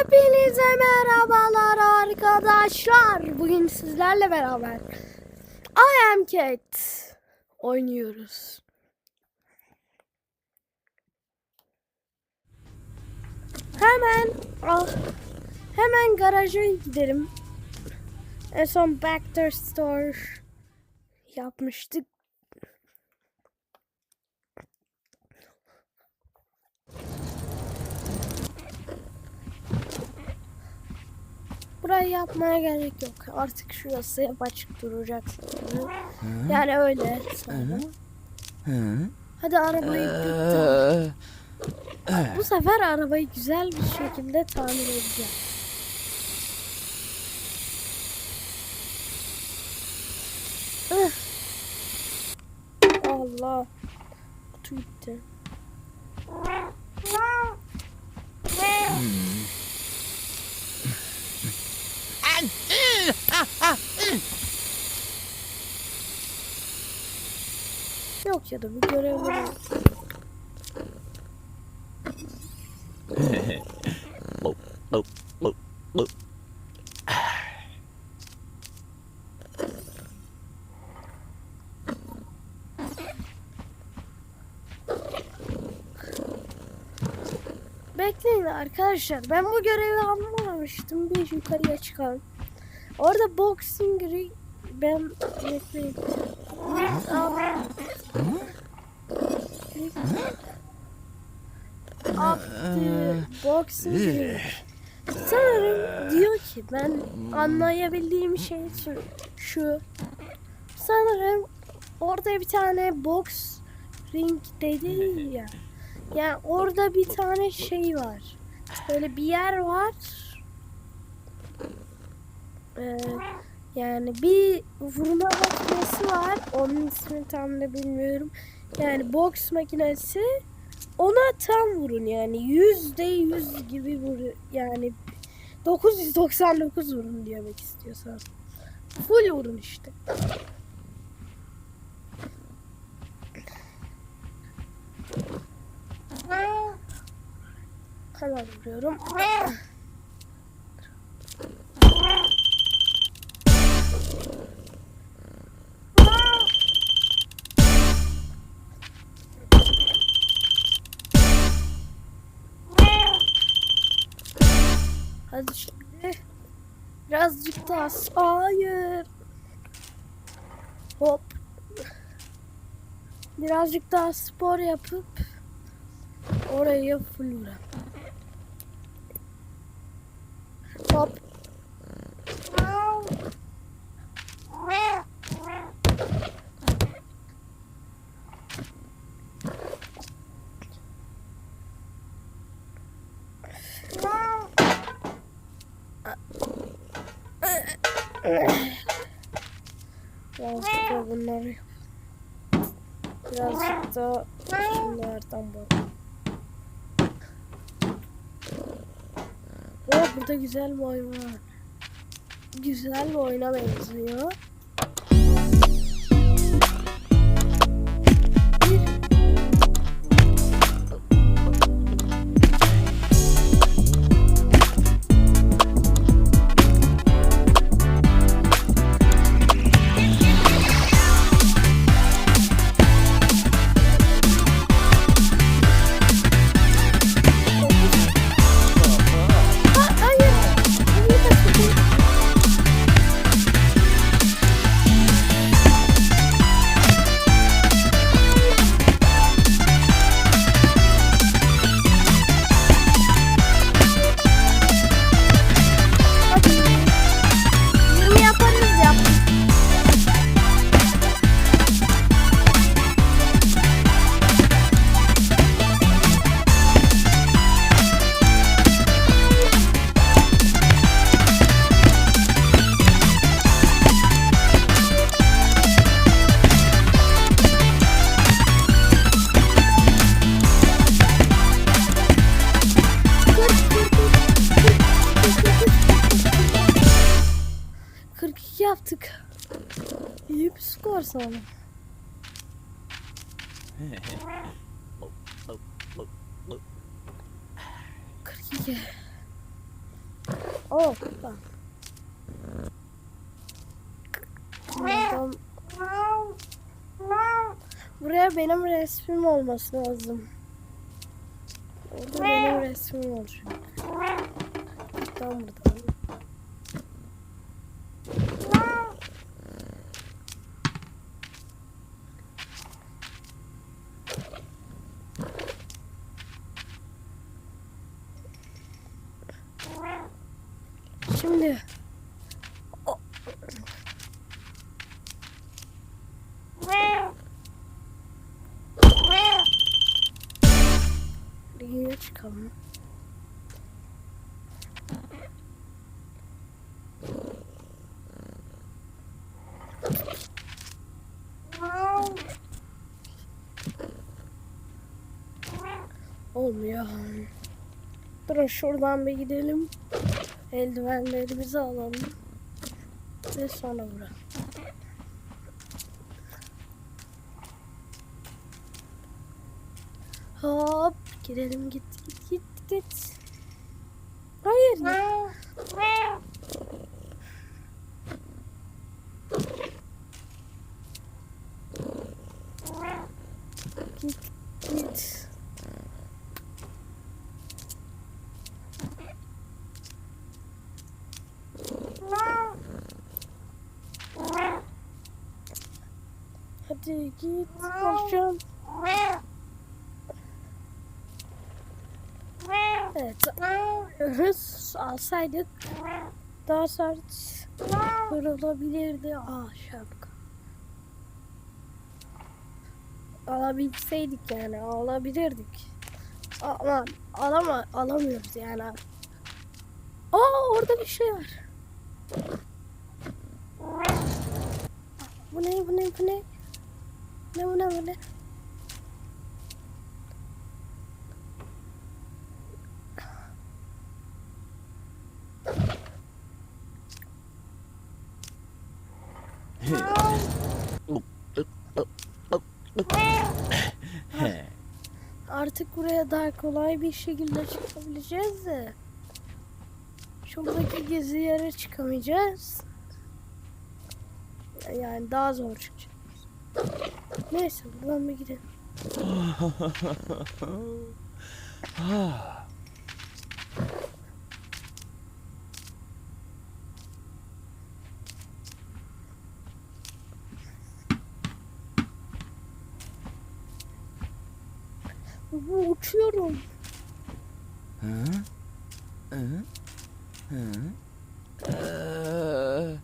Hepinize merhabalar arkadaşlar. Bugün sizlerle beraber I Am Cat oynuyoruz. Hemen ah, hemen garaja gidelim. En son Backdoor Store yapmıştık. Burayı yapmaya gerek yok. Artık şurası hep açık duracak. Yani öyle. Hadi arabayı bir- Bu sefer arabayı güzel bir şekilde tamir edeceğim. Allah. Kutu gitti. Yok ya da bir görev var. Bekleyin arkadaşlar. Ben bu görevi anlamamıştım. Bir yukarıya çıkalım. Orada boxing ring ben bekleyin. Boxing ring. Sanırım diyor ki ben anlayabildiğim şey şu- şu. Sanırım orada bir tane box ring dedi ya. Yani orada bir tane şey var. Böyle bir yer var. Ee, yani bir vurma makinesi var. Onun ismini tam da bilmiyorum. Yani boks makinesi. Ona tam vurun yani. Yüzde yüz gibi vurun. Yani 999 vurun demek istiyorsan. Full vurun işte. Hemen vuruyorum. Daha hayır. Hop. Birazcık daha spor yapıp orayı full vuram. Hop. Birazcık da bunları. Birazcık da şunlardan bak. Oh burada güzel bir oyun var. Güzel bir oyuna benziyor. Skor sana. Kırk iki. Oh. Buradan- Buraya benim resmim olması lazım. Orada benim resmim olacak. Tam buradan. Şimdi o- Yine çıkalım. Olmuyor. Durun şuradan bir gidelim. Eldivenlerimizi alalım. Ve sonra bura. Hop gidelim git git git git. Hayır. ya. Git git. Hadi git koşacağım. Evet. Hız alsaydık daha sert vurulabilirdi. Aa şapka. Alabilseydik yani alabilirdik. Ama alama alamıyoruz yani. Aa orada bir şey var. Bu ne bu ne bu ne? Ne bu ne bu ne? Artık buraya daha kolay bir şekilde çıkabileceğiz de. Şuradaki gezi yere çıkamayacağız. Yani daha zor çıkacağız. Neyse buradan bir gidelim. Bu uçuyorum. Hı? Hı? Hı? Ee,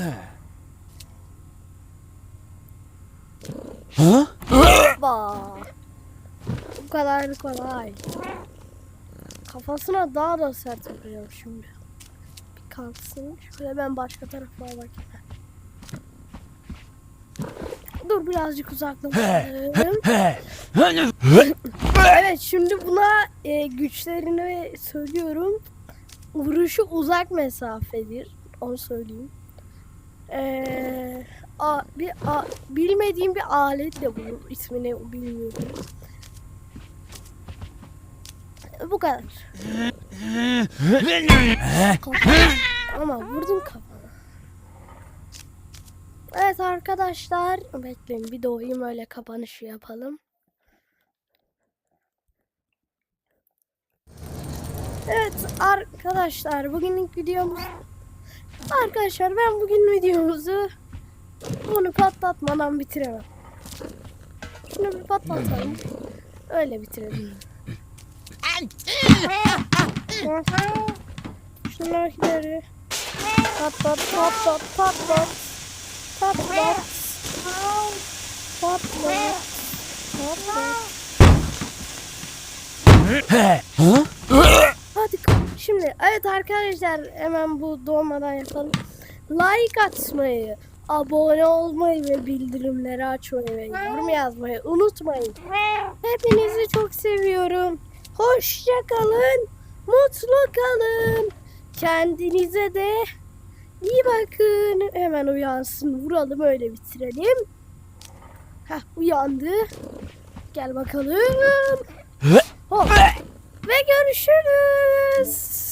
Ha? Ba. Bu kadar kolay. Kafasına daha da sert vuracağım şimdi. Bir kalksın. Şöyle ben başka tarafa bakayım. Dur birazcık uzaklaşalım. He. Evet şimdi buna e, güçlerini söylüyorum. Vuruşu uzak mesafedir. Onu söyleyeyim. Ee, a, bir a, bilmediğim bir aletle vurur. İsmini bilmiyorum. Bu kadar. Ama vurdum kafana. Evet arkadaşlar. Bekleyin bir doğayım öyle kapanışı yapalım. Evet arkadaşlar bugünlük videomuz Arkadaşlar ben bugün videomuzu bunu patlatmadan bitiremem. Şunu bir patlatalım. Öyle bitirelim. Şunları patlat patlat patlat patlat patlat patlat? Hadi şimdi evet arkadaşlar hemen bu doğmadan yapalım. Like atmayı, abone olmayı ve bildirimleri açmayı ve yorum yazmayı unutmayın. Hepinizi çok seviyorum. Hoşça kalın, mutlu kalın. Kendinize de iyi bakın. Hemen uyansın. Vuralım öyle bitirelim. Heh uyandı. Gel bakalım. Hop. Ve görüşürüz.